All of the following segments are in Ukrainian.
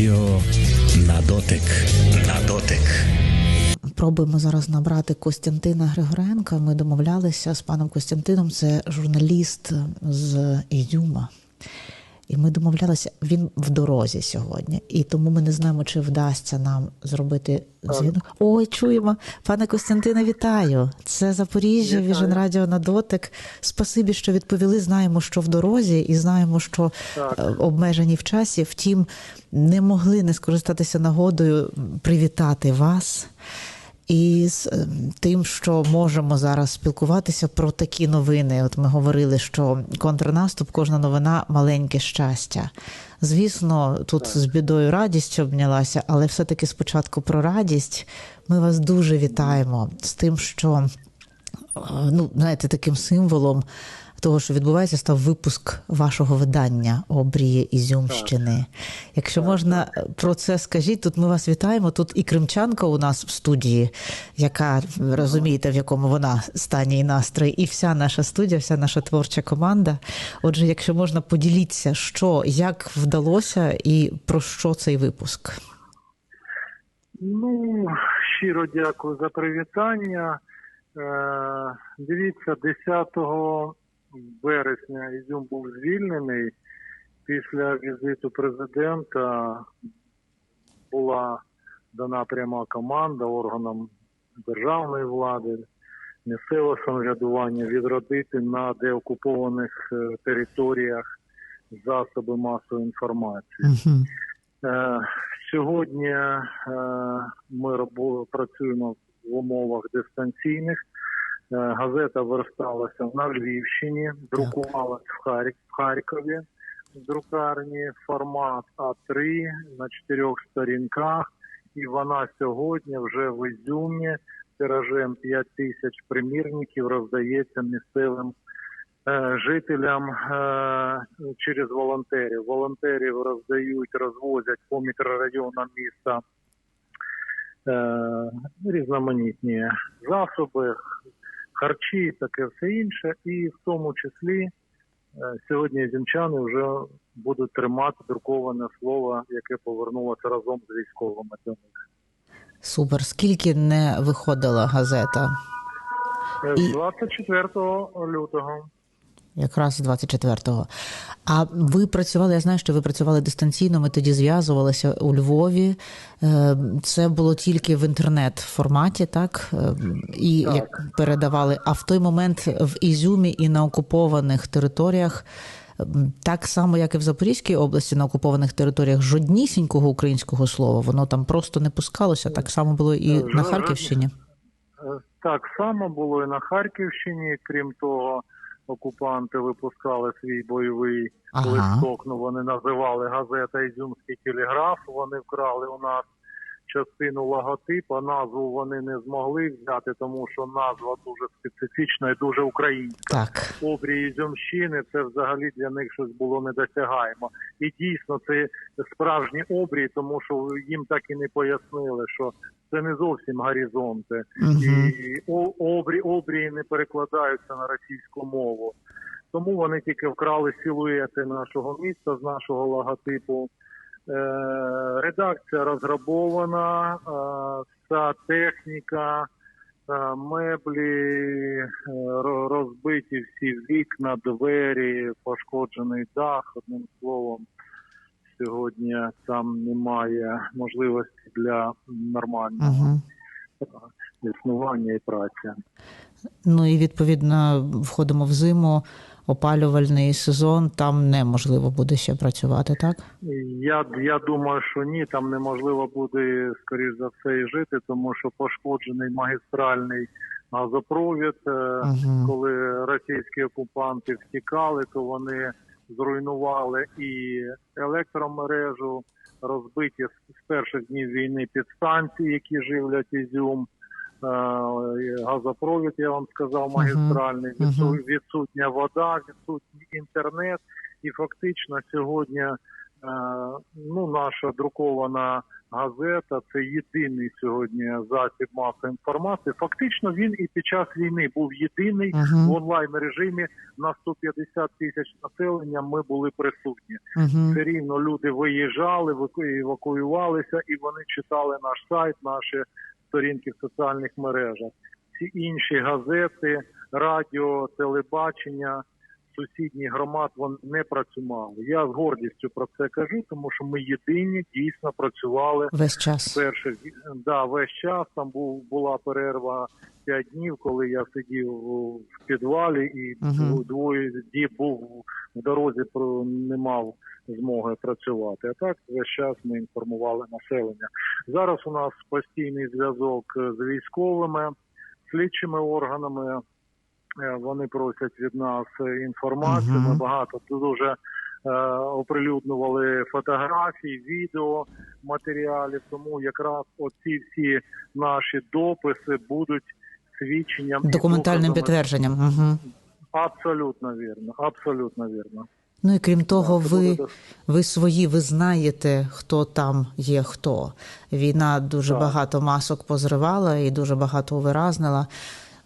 Радіо на дотик. На дотик. Пробуємо зараз набрати Костянтина Григоренка. Ми домовлялися з паном Костянтином. Це журналіст з Ізюма. І ми домовлялися, він в дорозі сьогодні, і тому ми не знаємо, чи вдасться нам зробити дзвінок. Ой, чуємо. Пане Костянтине, вітаю. Це Запоріжжя, Віжен Радіо на дотик. Спасибі, що відповіли. Знаємо, що в дорозі, і знаємо, що Так. е, обмежені в часі. Втім, не могли не скористатися нагодою привітати вас. І з е, тим, що можемо зараз спілкуватися про такі новини. От ми говорили, що контрнаступ, кожна новина маленьке щастя. Звісно, тут з бідою радість обнялася, але все-таки спочатку про радість. Ми вас дуже вітаємо з тим, що е, ну, знаєте, таким символом того, що відбувається, став випуск вашого видання Обрії Ізюмщини. Якщо можна е, про це скажіть, тут ми вас вітаємо. Тут і кримчанка у нас в студії, яка розумієте, в якому вона стані і настрої, і вся наша студія, вся наша творча команда. Отже, якщо можна, поділіться, що як вдалося і про що цей випуск. Ну, щиро дякую за привітання. Е, дивіться, 10 вересня Ізюм був звільнений. Після візиту президента була дана пряма команда органам державної влади, місцевого самоврядування відродити на деокупованих е, територіях засоби масової інформації. Е, Сьогодні е, ми працюємо в умовах дистанційних. Е, Газета версталася на Львівщині, друкувалась в, Харк- в Харкові в друкарні формат А3 на чотирьох сторінках. І вона сьогодні вже в Ізюмі тиражем 5 тисяч примірників роздається місцевим е, жителям е, через волонтерів. Волонтерів роздають, розвозять по мікрорайонам міста е, різноманітні засоби, харчі таке все інше. І в тому числі е, сьогодні зімчани вже будуть тримати друковане слово, яке повернулося разом з військовими до них. Супер. Скільки не виходила газета? Е, І- 24 лютого. Якраз 24-го. А ви працювали, я знаю, що ви працювали дистанційно, ми тоді зв'язувалися у Львові. Е, Це було тільки в інтернет-форматі, так? Е, І Так. як передавали. А в той момент в Ізюмі і на окупованих територіях, так само, як і в Запорізькій області, на окупованих територіях, жоднісінького українського слова, воно там просто не пускалося. Так само було і Е, на Харківщині. Е, Так само було і на Харківщині. Крім того, окупанти випускали свій бойовий Ага. листок. Ну вони називали газета Ізюмський телеграф. Вони вкрали у нас частину логотипа. Назву вони не змогли взяти, тому що назва дуже специфічна і дуже українська. Так. обрії Ізюмщини, це взагалі для них щось було недосягаємо. І дійсно це справжні обрії, тому що їм так і не пояснили, що це не зовсім горизонти. Угу. І обрі, обрії не перекладаються на російську мову. Тому вони тільки вкрали силуети нашого міста з нашого логотипу. Е, редакція розграбована, е, вся техніка, е, меблі, розбиті всі вікна, двері, пошкоджений дах. Одним словом, сьогодні там немає можливості для нормального Угу. існування і праці. Ну і відповідно входимо в зиму, опалювальний сезон. Там неможливо буде ще працювати, так? Я, я думаю, що ні, там неможливо буде, скоріш за все, і жити, тому що пошкоджений магістральний газопровід. Мгм. Коли російські окупанти втікали, то вони зруйнували і електромережу, розбиті з перших днів війни підстанції, які живлять Ізюм. Е, Газопровід, я вам сказав, магістральний, відсутня вода, відсутній інтернет. І фактично сьогодні ну, наша друкована газета це єдиний сьогодні засіб масової інформації. Фактично він і під час війни був єдиний Мгм. в онлайн режимі на 150 тисяч населення. Ми були присутні. Угу. Все рівно люди виїжджали, еваку- евакуювалися, і вони читали наш сайт, наші сторінки в соціальних мережах. Всі інші газети, радіо, телебачення. Сусідніх громад вони не працювали. Я з гордістю про це кажу, тому що ми єдині дійсно працювали Весь час. перших да, весь час. Там був була перерва 5 днів, коли я сидів в підвалі і Мгм. двоє діб був в дорозі, про не мав змоги працювати. А так весь час ми інформували населення. Зараз у нас постійний зв'язок з військовими, слідчими органами. Е, Вони просять від нас інформацію. Ми багато дуже е, оприлюднювали фотографії, відео матеріалів. Тому якраз оці всі наші дописи будуть свідченням Документальним підтвердженням. Угу. Абсолютно вірно, абсолютно вірно. Ну і крім того, ви, ви свої, ви знаєте, хто там є хто. Війна дуже Так. багато масок позривала і дуже багато увиразнила.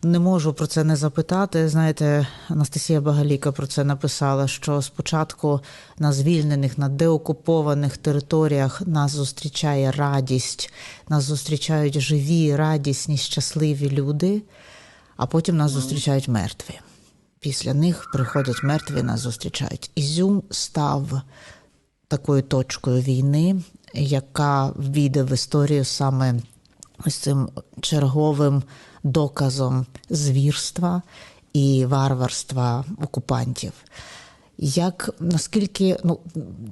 Не можу про це не запитати. Знаєте, Анастасія Багаліка про це написала, що спочатку на звільнених, на деокупованих територіях нас зустрічає радість, нас зустрічають живі, радісні, щасливі люди, а потім нас зустрічають мертві. Після них приходять мертві, нас зустрічають. Ізюм став такою точкою війни, яка війде в історію саме ось цим черговим доказом звірства і варварства окупантів. Як наскільки ну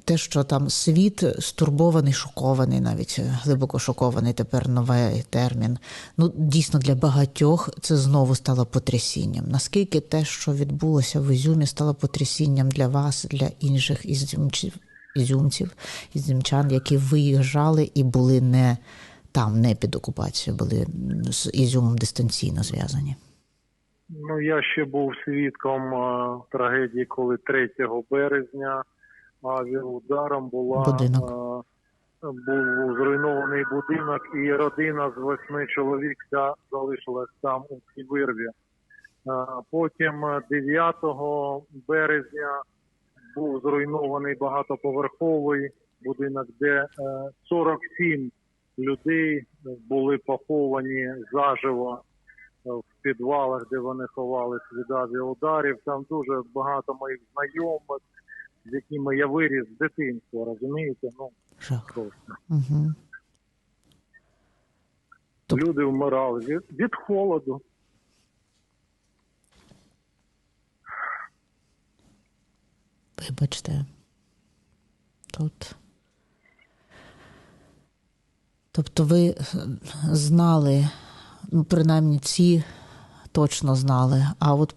те, що там світ стурбований, шокований, навіть глибоко шокований, тепер новий термін. Ну дійсно для багатьох це знову стало потрясінням. Наскільки те, що відбулося в Ізюмі, стало потрясінням для вас, для інших ізюмців, ізюмців, ізюмчан, які виїжджали і були не там, не під окупацією, були з Ізюмом дистанційно зв'язані. Ну я ще був свідком е, трагедії, коли 3 березня авіаударом була Будинок. е, був зруйнований будинок, і родина з восьми чоловік вся залишилась там у цій вирві. Е, Потім е, 9 березня був зруйнований багатоповерховий будинок, де е, 47 людей були поховані заживо е, в підвалах, де вони ховались від авіаударів. Там дуже багато моїх знайомих, з якими я виріс з дитинства, розумієте? Ну Жах. просто Угу. Люди вмирали від, від холоду. Вибачте. Тут. Тобто ви е, знали, ну, принаймні ці точно знали, а от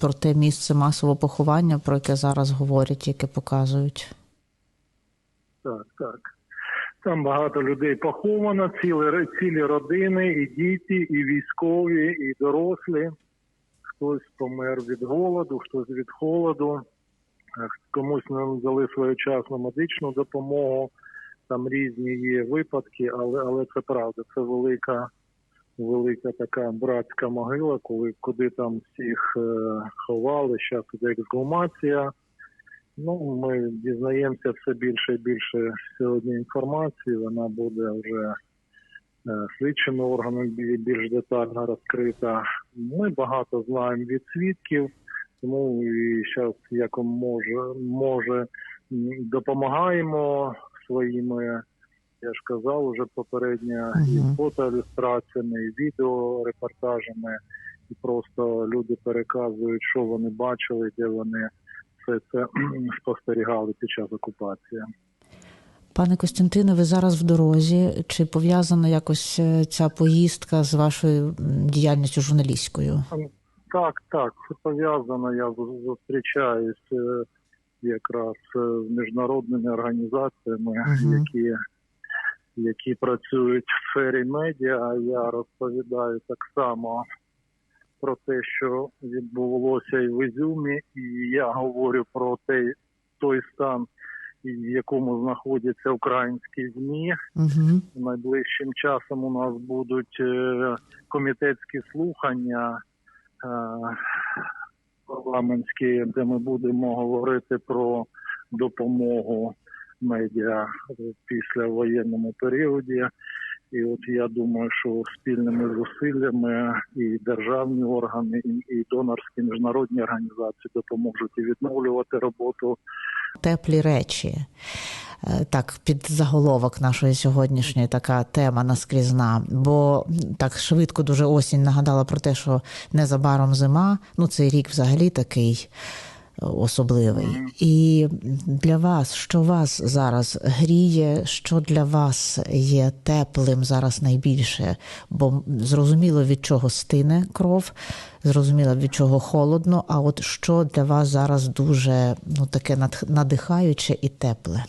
про те місце масового поховання, про яке зараз говорять, яке показують. Так, так. Там багато людей поховано, цілі, цілі родини, і діти, і військові, і дорослі. Хтось помер від голоду, хтось від холоду, е, комусь не надали своєчасну медичну допомогу. Там різні є випадки, але, але це правда. Це велика, велика така братська могила, коли куди там всіх е, ховали. Зараз іде ексгумація. Ну, ми дізнаємося все більше і більше сьогодні інформації. Вона буде вже е, слідчими органами більш детально розкрита. Ми багато знаємо від свідків, тому і зараз як може, може допомагаємо своїми. Я ж казав уже попередньо і Мгм. фотоілюстраціями, і відеорепортажами, і просто люди переказують, що вони бачили, де вони все це спостерігали під час окупації. Пане Костянтине, ви зараз в дорозі. Чи пов'язана якось е, ця поїздка з вашою діяльністю журналістською? Так, так, це пов'язано. Я зустрічаюсь е, якраз е, з міжнародними організаціями, Мгм. які, які працюють в сфері медіа. Я розповідаю так само про те, що відбулося і в Ізюмі, і я говорю про той, той стан, в якому знаходяться українські змі. Угу. Найближчим часом у нас будуть е, комітетські слухання е, парламентські, де ми будемо говорити про допомогу медіа в післявоєнному періоді. І от я думаю, що спільними зусиллями і державні органи, і донорські міжнародні організації допоможуть і відновлювати роботу Теплі речі. Е, Так, під заголовок нашої сьогоднішньої така тема наскрізна. Бо так швидко дуже осінь нагадала про те, що незабаром зима, ну цей рік взагалі такий особливий. І для вас, що вас зараз гріє, що для вас є теплим зараз найбільше? Бо зрозуміло, від чого стине кров, зрозуміло, від чого холодно. А от що для вас зараз дуже ну таке над- надихаюче і тепле?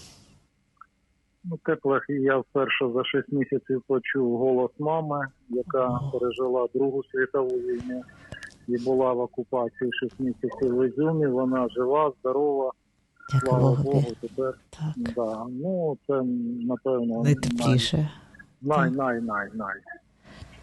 Ну, теплих я вперше за 6 місяців почув голос мами, яка пережила Другу світову війну і була в окупації 6 місяців в Ізюмі. Вона жива, здорова, Дякую слава. Богу. Тепер Так, да. Ну це напевно найтепліше. най, най, най, най.